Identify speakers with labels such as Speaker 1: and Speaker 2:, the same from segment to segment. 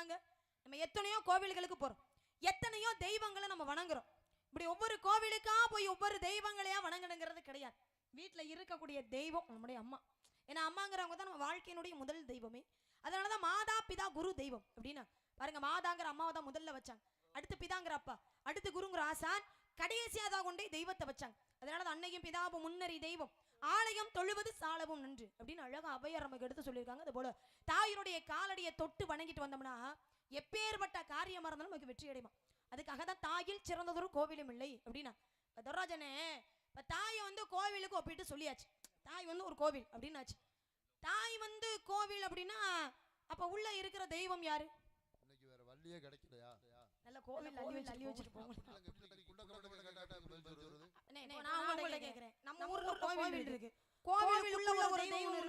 Speaker 1: சொன்னாங்க நம்ம எத்தனையோ கோவில்களுக்கு போகிறோம் எத்தனையோ தெய்வங்களை நம்ம வணங்குறோம் இப்படி ஒவ்வொரு கோவிலுக்காக போய் ஒவ்வொரு தெய்வங்களையா வணங்கணுங்கிறது கிடையாது வீட்டில் இருக்கக்கூடிய தெய்வம் நம்முடைய அம்மா ஏன்னா அம்மாங்கிறவங்க தான் நம்ம வாழ்க்கையினுடைய முதல் தெய்வமே அதனால தான் மாதா பிதா குரு தெய்வம் அப்படின்னா பாருங்க மாதாங்கிற அம்மாவை தான் முதல்ல வச்சாங்க அடுத்து பிதாங்கிற அப்பா அடுத்து குருங்கிற ஆசான் கடைசியாக தான் கொண்டே தெய்வத்தை வச்சாங்க அதனால தான் அன்னையும் பிதாவும் முன்னறி தெய்வம் ஆலயம் தொழுவது சாலவும் நன்று அப்படின்னு அழகா அவையார் நமக்கு எடுத்து சொல்லியிருக்காங்க அது போல தாயினுடைய காலடியை தொட்டு வணங்கிட்டு வந்தோம்னா எப்பேற்பட்ட காரியமாக இருந்தாலும் நமக்கு வெற்றி அடைமா அதுக்காக தான் தாயில் சிறந்ததொரு கோவிலும் இல்லை அப்படின்னா இப்போ துரராஜனே இப்போ தாயை வந்து கோவிலுக்கு ஒப்பிட்டு சொல்லியாச்சு தாய் வந்து ஒரு கோவில் அப்படின்னு தாய் வந்து கோவில் அப்படின்னா அப்ப உள்ள இருக்கிற தெய்வம் யாரு கிடைக்கலையா நல்ல கோவில் அள்ளி வச்சிட்டு நான் கேக்குறேன் கோவில் இருக்கு கோவிலுக்குள்ள ஒரு தெய்வம்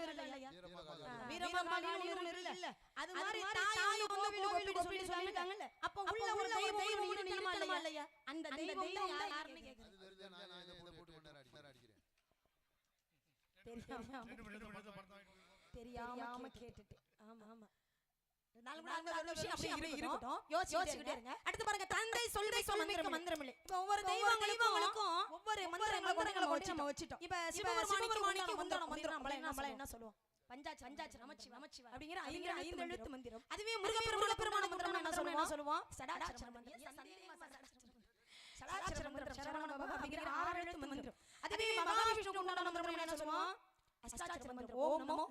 Speaker 1: இல்ல அது மாதிரி தாய் கோவில் கோவில் சொல்லி சொல்லிருக்காங்கல்ல அப்ப உள்ள ஒரு இல்லையா அந்த தெய்வம் தெரியாம கேட்டுட்டு ஆமா ஆமா அடுத்து பாருங்க ஒவ்வொரு தெய்வங்களுக்கும் ஒவ்வொரு அப்படிங்கிற ஐந்து மந்திரம் அதுவே முருகப்பெருமான பெருமான மந்திரம் என்ன சொல்லுவோம் என்ன சொல்லுவோம் சடாச்சார மந்திரம் மந்திரம் சரவண பாபா என்ன சொல்லுவோம் ஏதாவது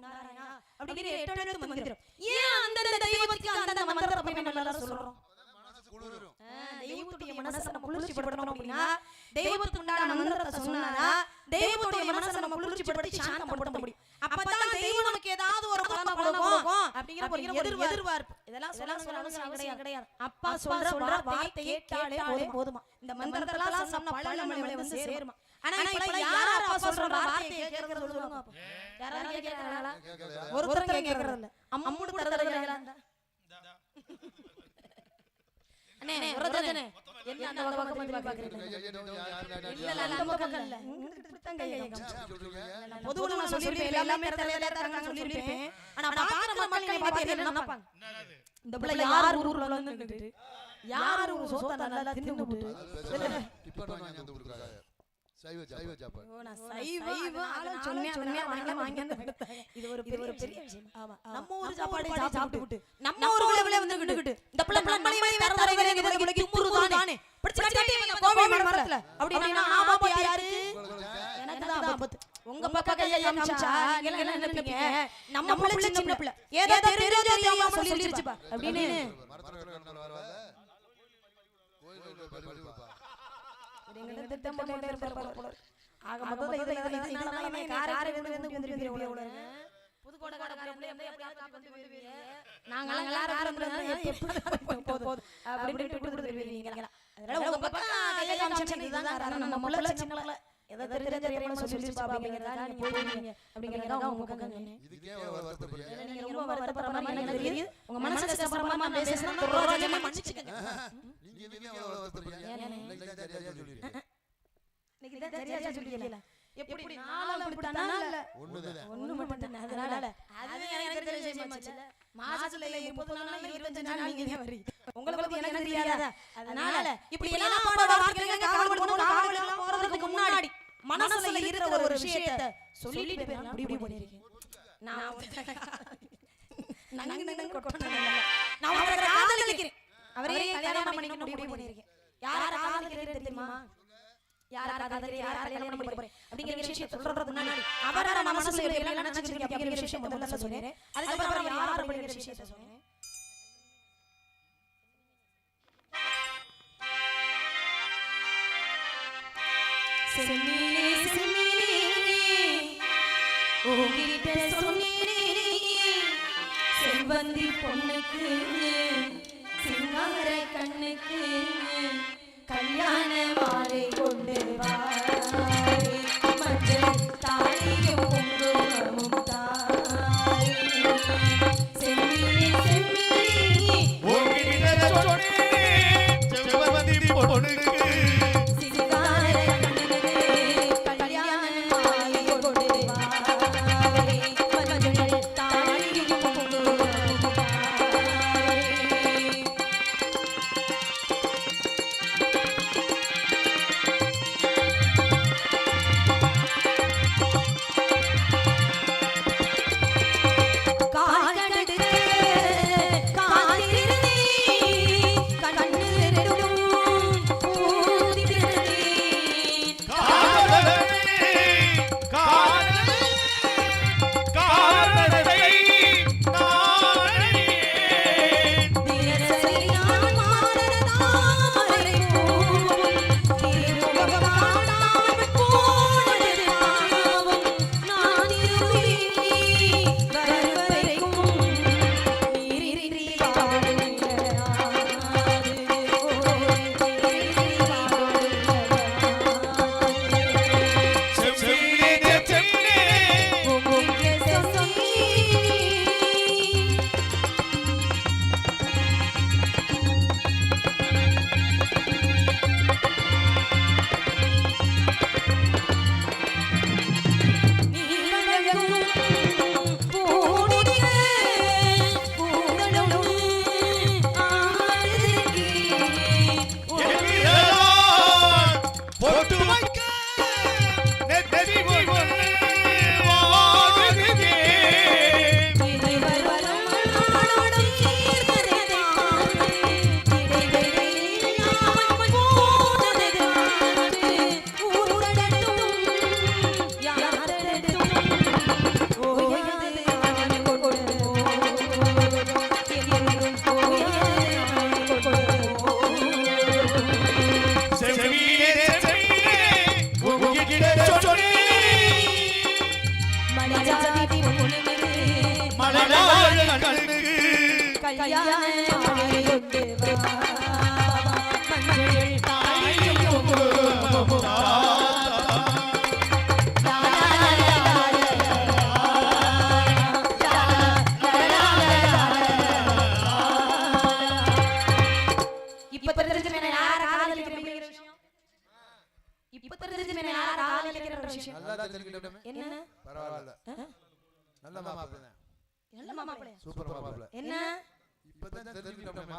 Speaker 1: ஒரு அப்பா சொல்ற சொல்ற போதுமா இந்த மந்திரத்தெல்லாம் சேருமா ஆனா இப்ப யார் அப்பா சொல்ற வார்த்தையை கேக்குறது சொல்லுங்க யாராவது கேக்குறாங்களா ஒருத்தர் கேக்குறது இல்ல அம்முடு தரதல அண்ணே வரதனே என்ன அந்த பக்கம் வந்து இல்ல இல்ல அந்த பக்கம் எல்லாமே தலையில இருக்காங்க சொல்லிருப்பேன் ஆனா பாக்குற மக்கள் பார்த்து என்ன நினைப்பாங்க இந்த பிள்ளை யார் ஊர்ல வந்து நின்னுட்டு யார்
Speaker 2: சைவ சைவ சாப்பாடு
Speaker 1: இது ஒரு பெரிய பெரிய விஷயம் ஆமா நம்ம ஊர் சாப்பாடு சாப்பிட்டு விட்டு நம்ம ஊர் விளை விளை வந்துக்கிட்டு இந்த பிள்ளை நம்மளை மலை தர வேற இங்க இங்க தும்முரு தானே பிடிச்சு கட்டி இவன் கோவை மரத்துல அப்படினா ஆபத்து யாரு எனக்கு தான் ஆபத்து உங்க பக்க கைய அம்ச்சா என்ன நினைப்பீங்க நம்ம பிள்ளை சின்ன பிள்ளை ஏதோ தெரிஞ்சு தெரியாம சொல்லிருச்சு பா அப்படினு
Speaker 2: கோயில்
Speaker 1: எங்களுக்கு திட்டம் போட்டு இருப்பார் போல ஆக மொத்தம் இதுல இதுல இதனால நான் காரை விட்டு கொடுத்துட்டு அதனால உங்க பக்கம் நம்ம பிள்ளை சின்னல ஏதாவது தெரிஞ்ச தெரியாம சொல்லி பாப்பீங்கறதா நீங்க போவீங்க அப்படிங்கறத அவங்க முகம் இதுக்கே வருத்தப்படுறீங்க நீங்க ரொம்ப வருத்தப்படுற மாதிரி எனக்கு தெரியுது உங்க மனசு கஷ்டப்படுற மாதிரி பேசினா தரோராஜமா மன்னிச்சுக்கங்க நீங்க இதுக்கே வருத்தப்படுறீங்க இன்னைக்கு தான் சரியா சொல்லிருக்கீங்க இன்னைக்கு தான் சரியா சொல்லிருக்கீங்க எப்படி நாலு அப்படித்தானா இல்ல ஒண்ணுதான் ஒண்ணு மட்டும் அதனால அது எனக்கு தெரிஞ்ச விஷயம் மாசத்துல முப்பது நாள் இருபத்தஞ்சு நாள் நீங்க தான் வரீங்க பத்தி எனக்கு தெரியாதா அதனால இப்படி எல்லாம் போறதுக்கு முன்னாடி மனசுல இருக்கிற ஒரு விஷயத்தை சொல்லிட்டு போய் அப்படி இப்படி பண்ணிருக்கேன் நான் நங்க நங்க கொட்டணும் நான் அவரை காதலிக்கிறேன் அவரே கல்யாணம் பண்ணிக்கணும் முடிவு பண்ணிருக்கேன் யாரை காதலிக்கிறேன் தெரியுமா யார் யார் காதலி யார் கல்யாணம் பண்ண போறேன் அப்படிங்கிற செல்வந்தி பொண்ணுக்கு சிங்கார கண்ணுக்கு கல்யாண மாலை கொண்டு வா மஞ்சள் தாலியும் குங்குமமும் தாய் செம்மீனே செம்மீனே பொண்ணு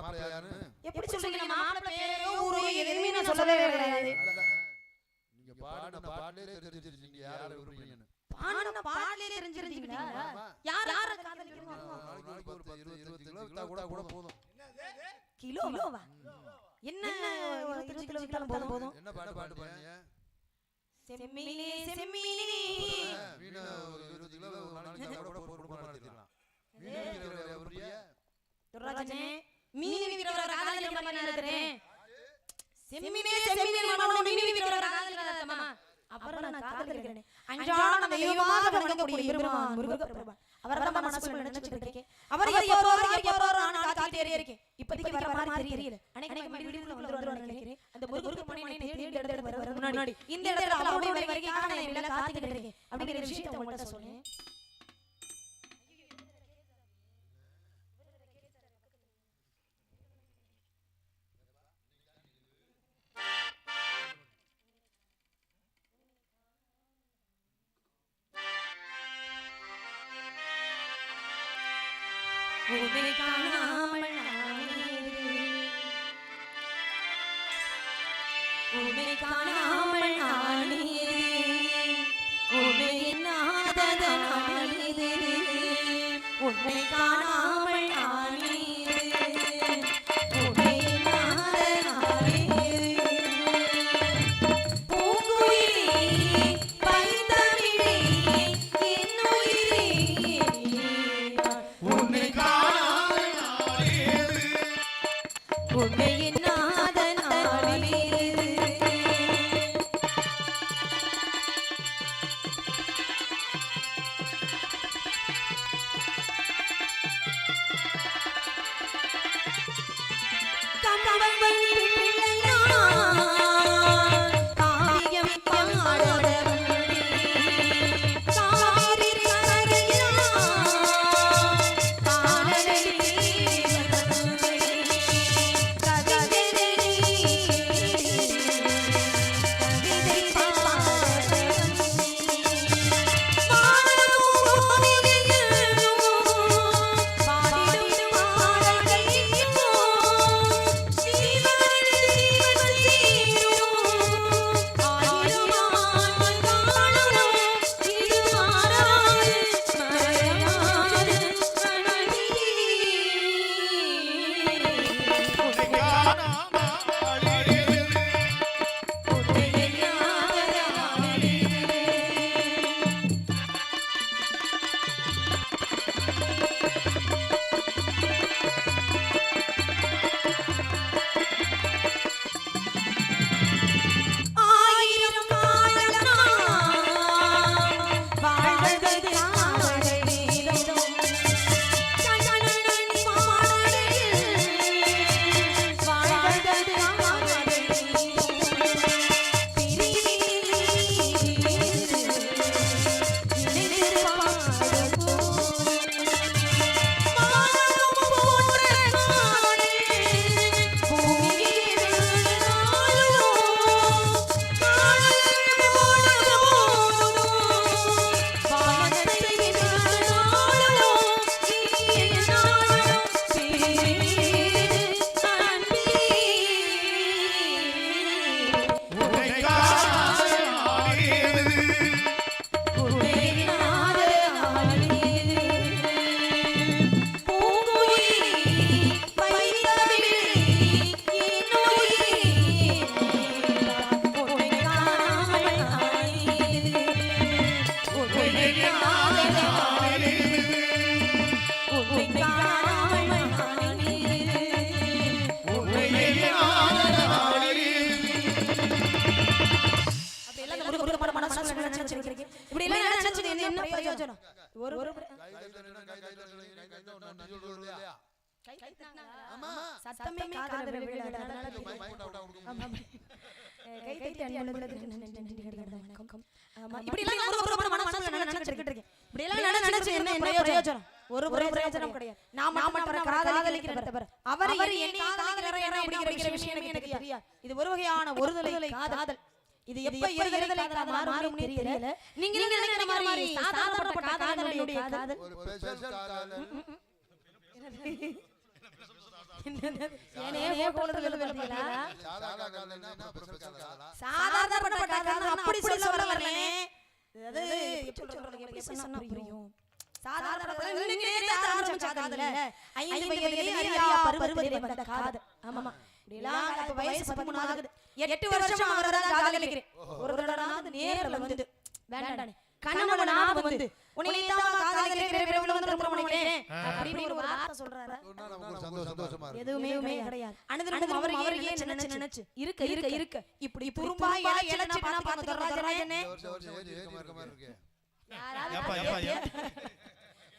Speaker 1: என்ன கிலோ வித்தாலும் போதும் போதும் பாட்டு பாட்டு கூட மீன் விக்கிறவரை காதலிக்கிற அவர் எப்போ எப்போ நான் காத்திட்டே இருக்கேன் அவருடைய அப்படிங்கிற விஷயத்தை உங்கள்கிட்ட யோஜனை ஒரு ஒரு ஒரு மன மனசுல இருக்கேன் இப்படி எல்லாம் நினைச்சு என்ன பிரயோஜனம் ஒரு பிரயோஜனம் கிடையாது நான் அவர் என்னை எனக்கு இது ஒரு வகையான ஒருதலை காதல் இது எப்ப இருதலை காதலா மாறும்னு தெரியல நீங்க நினைக்கிற மாதிரி சாதாரணப்பட்ட காதலனுடைய காதல் ஒரு ஸ்பெஷல் காதல் சாதாரணப்பட்ட காதல் அப்படி சொல்ல வர வரலனே அது எப்படி சொல்றது எப்படி சொன்னா புரியும் சாதாரணப்பட்ட நீங்க காதல் ஐந்து வயதிலே அறியா பருவத்திலே வந்த காதல் ஆமாமா இப்படிலாம் இப்ப வயசு பதிமூணு ஆகுது எட்டு வருஷம் அவரை காதலிக்கிறேன் ஒரு தடவை நேரில் வந்து வேண்டாம் கண்ணனோட ஞாபகம் வந்து உன்னை தான் காதலிக்கிறேன் விரைவில் வந்து ரொம்ப மணிக்கிறேன் அப்படின்னு ஒரு வார்த்தை சொல்றாரு எதுவுமே கிடையாது அனுதினம் அவர் அவரையே நினைச்சு நினைச்சு இருக்க இருக்க இருக்க இப்படி புரும்பா இலை இலைச்சு பணம் பார்த்துக்கிறோம் ராஜராஜனே யாராவது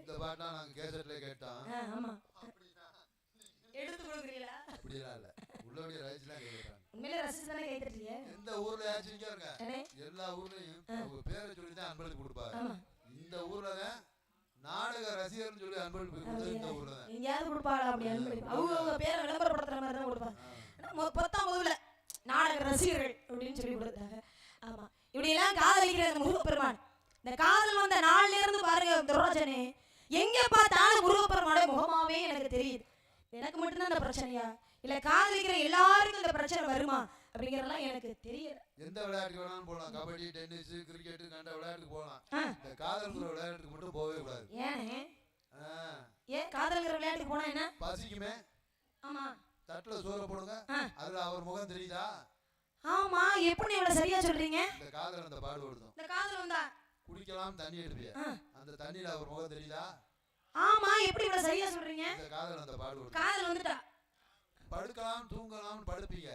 Speaker 1: இந்த பாட்டா நான் கேசட்ல கேட்டான் ஆமா எடுத்து கொடுக்குறீங்களா அப்படிலாம் இல்ல உள்ளோடைய ரசிச்சுலாம் கேக்குறாங்க உண்மையில ரசிச்சு தானே கேட்டுறீங்க எந்த ஊர்ல யாச்சும் இருக்க எல்லா ஊர்லயும் அவங்க பேரை சொல்லி தான் அன்பளிப்பு கொடுப்பாங்க இந்த ஊர்ல தான் நாடக ரசிகர்னு சொல்லி அன்பளிப்பு கொடுத்தது இந்த ஊர்ல தான் எங்கயாவது கொடுப்பாளா அப்படி அன்பளிப்பு அவங்க அவங்க பேரை விளம்பரப்படுத்துற மாதிரி தான் கொடுப்பாங்க பத்தாம் முதல்ல நாடக ரசிகர்கள் அப்படின்னு சொல்லி கொடுத்தாங்க ஆமா இப்படி எல்லாம் காதலிக்கிற முருகப்பெருமான் இந்த காதல் வந்த நாள்ல இருந்து பாருங்க துரோஜனே எங்கே பார்த்தாலும் முருகப்பெருமானோட முகமாவே எனக்கு தெரியுது எனக்கு மட்டும்தான் அந்த பிரச்சனையா இல்ல காதலிக்கிற எல்லாருக்கும் இந்த பிரச்சனை வருமா அப்படிங்கறதெல்லாம் எனக்கு தெரியல எந்த விளையாட்டுக்கு வேணாலும் போலாம் கபடி டென்னிஸ் கிரிக்கெட் கண்ட விளையாட்டுக்கு போலாம் இந்த காதல்கிற விளையாட்டுக்கு மட்டும் போகவே கூடாது ஏனே ஏன் காதல்கிற விளையாட்டுக்கு போனா என்ன பசிக்குமே ஆமா தட்டுல சோறு போடுங்க அதுல அவர் முகம் தெரியுதா ஆமா எப்படி இவ்வளவு சரியா சொல்றீங்க இந்த காதல் அந்த பாடுபடுதும் இந்த காதல் வந்தா குடிக்கலாம் தண்ணி எடுப்பிய அந்த தண்ணியில அவர் முகம் தெரியுதா ஆமா எப்படி இவ்வளவு சரியா சொல்றீங்க இந்த காதல் அந்த பாடு காதல் வந்துட்டா படுக்கலாம் தூங்கலாம் படுப்பீங்க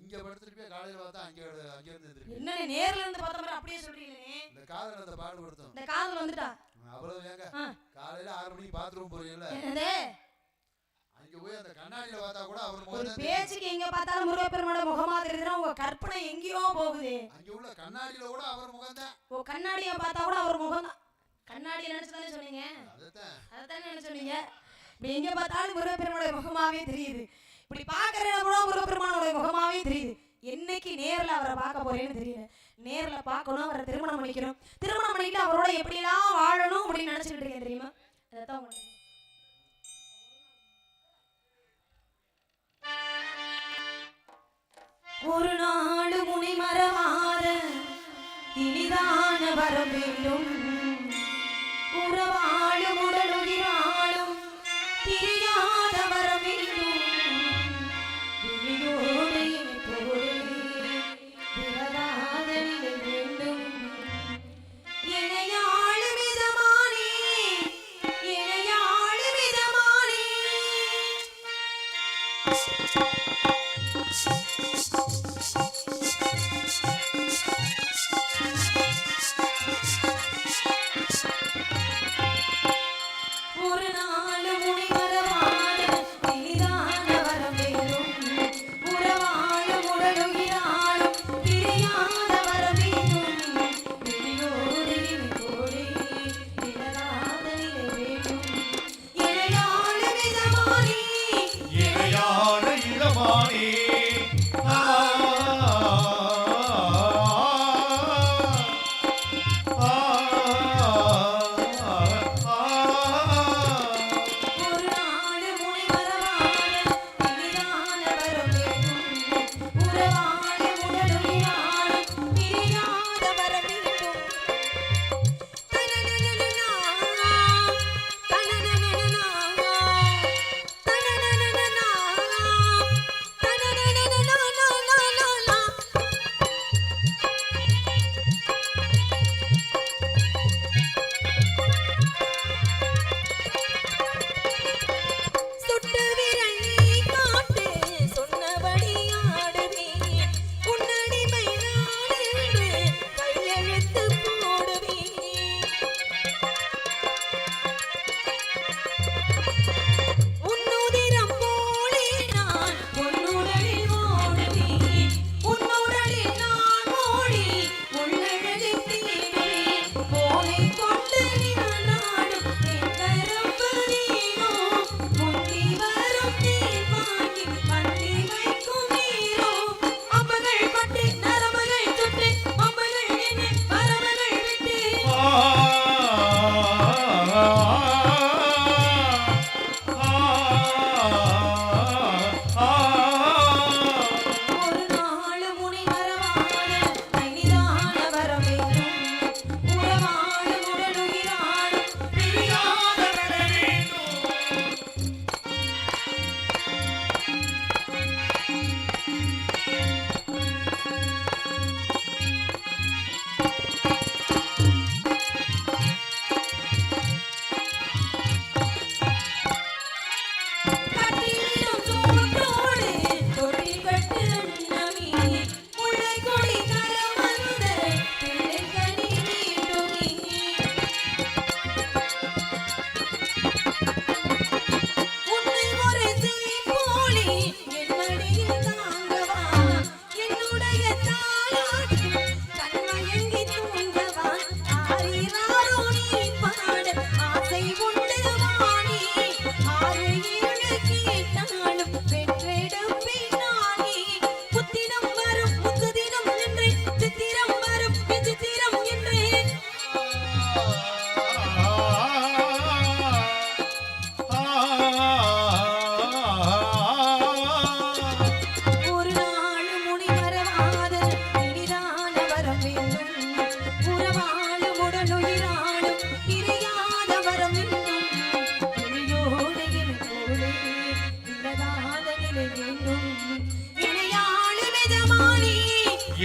Speaker 1: இங்க படுத்துருப்பியா காலையில பார்த்தா அங்க அங்க இருந்து என்ன நேர்ல இருந்து பார்த்த மாதிரி அப்படியே சொல்றீங்களே இந்த காதல் அந்த பாடு கொடுத்தோம் இந்த காதல் வந்துட்டா அவ்வளவு ஏங்க காலையில ஆறு மணிக்கு பாத்ரூம் போறீங்களா பேச்சுக்கு எங்க பார்த்தாலும் முருகப்பெருமானோட முகமா தெரியுதுன்னா உங்க கற்பனை எங்கேயோ போகுது ஓ கண்ணாடிய பார்த்தா கூட அவர் முகம் தான் கண்ணாடியில நினைச்சதானே சொன்னீங்க அததான் அததான் என்ன எங்க பார்த்தாலும் முருகப்பெருமானோட முகமாவே தெரியுது இப்படி பாக்குற கூட முருகப்பெருமானோட முகமாவே தெரியுது என்னைக்கு நேர்ல அவரை பார்க்க போறேன்னு தெரியல நேர்ல பார்க்கணும் அவரை திருமணம் பண்ணிக்கணும் திருமணம் பண்ணிக்கிட்டு அவரோட எப்படி எல்லாம் வாழணும் அப்படின்னு நினச்சிக்கிட்டு இருக்கேன் தெரியுமா அதான் ஒரு நாடு முனை மறவாத இனிதான வர வேண்டும் உறவாட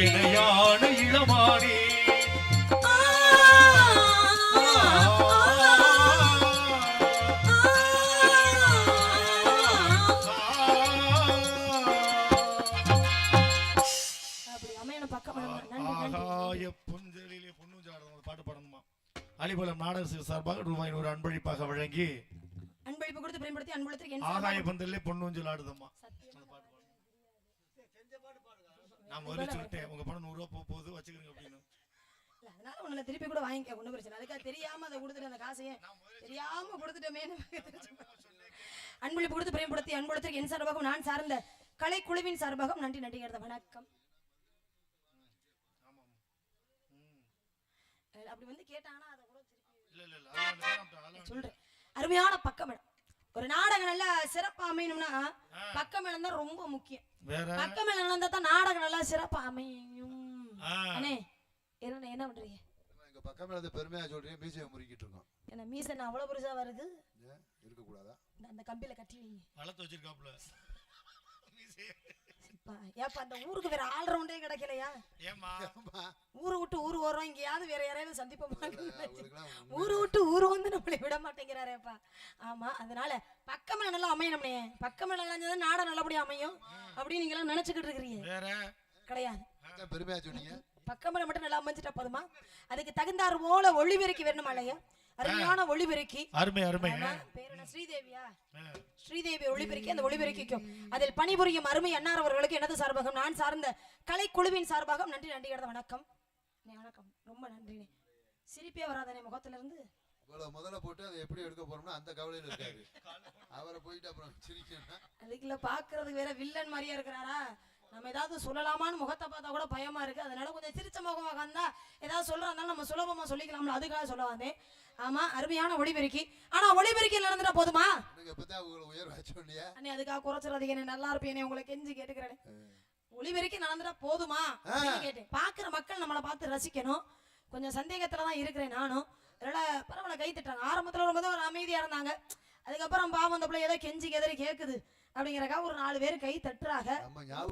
Speaker 1: இளையான இளமானே புஞ்சலிலே பொண்ணு ஜாடகம் பாட்டு பாடணுமா அலிபலம் நாடக சார்பாக ரூபாய் நூறு அன்பளிப்பாக வழங்கி அன்பளிப்பு கொடுத்து பயன்படுத்தி அன்புலத்திற்கு ஆகாய பந்தல்ல பொண்ணு ஆடுதம்மா நான் உங்க பணம் போகுது வச்சுக்கிறீங்க அப்படின்னு அதனால உங்களை திருப்பி கூட வாங்கிக்க ஒன்றும் பிரச்சனை அதுக்காக தெரியாம அதை கொடுத்துட்டு அந்த காசையே தெரியாம கொடுத்துட்டோமே அன்பளிப்பு கொடுத்து பயன்படுத்தி என் சார்பாகவும் நான் சார்ந்த கலைக்குழுவின் சார்பாகவும் நன்றி நடிகர் வணக்கம் அப்படி வந்து சொல்றேன் அருமையான பக்கமிடம் ஒரு நாடகம் நல்லா சிறப்பா அமையணும்னா பக்கமிடம் தான் ரொம்ப முக்கியம் பக்கமே நடந்தா நாடகம் நல்லா சிறப்பா அமையும் அண்ணே என்ன என்ன பண்றீங்க எங்க பக்கம் பெருமையா சொல்றேன் மீசையை முறுக்கிட்டு இருக்கோம் என்ன மீசை நான் அவ்வளவு பெருசா வருது இருக்க கூடாதா அந்த கம்பியில கட்டி வளர்த்து வச்சிருக்காப்ல ஏப்பா அந்த ஊருக்கு வேற ஆள் ரவுண்டே கிடைக்கலையா ஊரு விட்டு ஊரு வரோம் எங்கேயாவது வேற யாரையாவது சந்திப்போமா ஊரு விட்டு ஊரு வந்து நம்மளை விட மாட்டேங்கிறாரேப்பா ஆமா அதனால பக்கமே நல்லா அமையணும்னே பக்கமே நல்லா இருந்தது நாடா நல்லபடியா அமையும் அப்படின்னு நீங்க எல்லாம் நினைச்சுக்கிட்டு இருக்கிறீங்க கிடையாது பெருமையா சொன்னீங்க பக்கமலை மட்டும் நல்லா அமைஞ்சிட்டா போதுமா அதுக்கு தகுந்தாறு போல ஒளிபெருக்கி வரணுமா இல்லையா அருமையான ஒளிபெருக்கி அருமை அருமை ஸ்ரீதேவியா ஸ்ரீதேவி ஒளிபெருக்கி அந்த ஒளிபெருக்கிக்கும் அதில் பணிபுரியும் அருமை அன்னார் அவர்களுக்கு எனது சார்பாகம் நான் சார்ந்த கலைக்குழுவின் சார்பாகம் நன்றி நன்றி கடந்த வணக்கம் வணக்கம் ரொம்ப நன்றி சிரிப்பே வராதனே முகத்துல இருந்து முதல்ல போட்டு அதை எப்படி எடுக்க போறோம்னா அந்த கவலையில இருக்காரு அவரை போயிட்டு அப்புறம் சிரிக்கணும் அதுக்குள்ள பாக்குறதுக்கு வேற வில்லன் மாதிரியா இருக்கிறாரா நம்ம ஏதாவது சொல்லலாமான்னு முகத்தை பார்த்தா கூட பயமா இருக்கு அதனால கொஞ்சம் சிரிச்ச முகமாக இருந்தா ஏதாவது சொல்றதுனால நம்ம சுலபமா சொல்லிக்கலாம்ல அதுக்காக சொல்ல ஆமா அருமையான ஒளிபெருக்கி ஆனா ஒளிபெருக்கி நடந்துட்டா போதுமா அதுக்காக குறைச்சிடாதீங்க என்ன நல்லா இருப்பேன் உங்களை கெஞ்சி கேட்டுக்கிறேன் ஒளிபெருக்கி நடந்துட்டா போதுமா கேட்டேன் பாக்குற மக்கள் நம்மளை பார்த்து ரசிக்கணும் கொஞ்சம் சந்தேகத்துலதான் இருக்கிறேன் நானும் அதனால பரவாயில்ல கை திட்டாங்க ஆரம்பத்துல ரொம்ப ஒரு அமைதியா இருந்தாங்க அதுக்கப்புறம் பாவம் அந்த பிள்ளை ஏதோ கெஞ்சி கெதறி கேக்குது அப்படிங்கிறக்கா ஒரு நாலு பேர் கை தட்டுறாங்க